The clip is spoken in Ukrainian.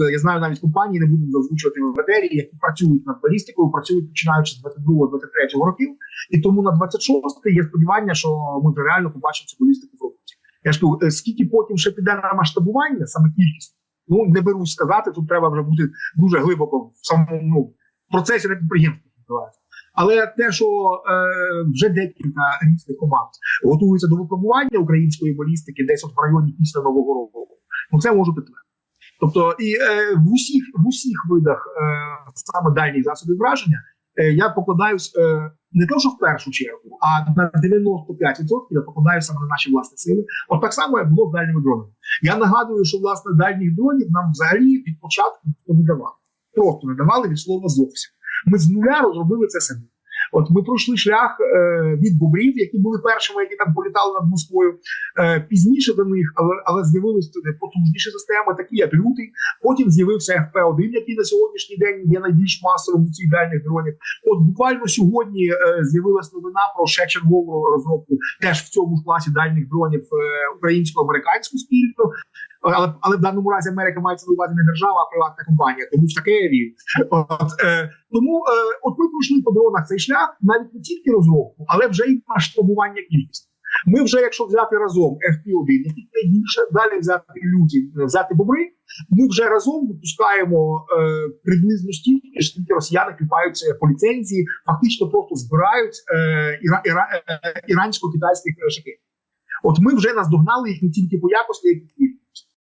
е, я знаю навіть компанії, не будемо озвучувати в матерії, які працюють над балістикою, працюють починаючи з 22-23 років. І тому на 26 є сподівання, що ми вже реально побачимо цю балістику в роботі. Я ж кажу, е, скільки потім ще піде на масштабування, саме кількість, ну не берусь сказати. Тут треба вже бути дуже глибоко в самому ну, в процесі на підприємстві. Але те, що е, вже декілька різних команд готуються до випробування української балістики, десь от в районі після нового року, ну це можу підтвердити. Тобто, і е, в усіх в усіх видах е, саме дальніх засобів враження е, я покладаюсь е, не те, що в першу чергу, а на 95% я покладаю саме на наші власні сили. От так само як було з дальніми дронами. Я нагадую, що власне дальніх дронів нам взагалі від початку не давав. Просто не давали від слова зовсім. Ми з нуля розробили це самі. От ми пройшли шлях е, від бобрів, які були першими, які там політали над Москвою. Е, пізніше до них, але але з'явилися потужніші системи, такі як лютий. Потім з'явився FP-1, який на сьогоднішній день є найбільш масовим у цих дальніх дронів. От буквально сьогодні е, з'явилась новина про ще чергову розробку, теж в цьому ж класі дальніх дронів українсько-американську спільну. Але але в даному разі Америка мається на увазі не держава, а приватна компанія. Тому в таке вірю. От е, тому, е, от ми пройшли по дронах цей шлях, навіть не тільки розробку, але вже і масштабування кількості. Ми вже, якщо взяти разом FP1, який найбільше, далі взяти люті, взяти бобри, ми вже разом випускаємо е, приблизно стільки, скільки росіяни кліпаються по ліцензії, фактично просто збирають е, іра, іра, е, ірансько-китайських шахетів. От ми вже наздогнали їх не тільки по якості, як.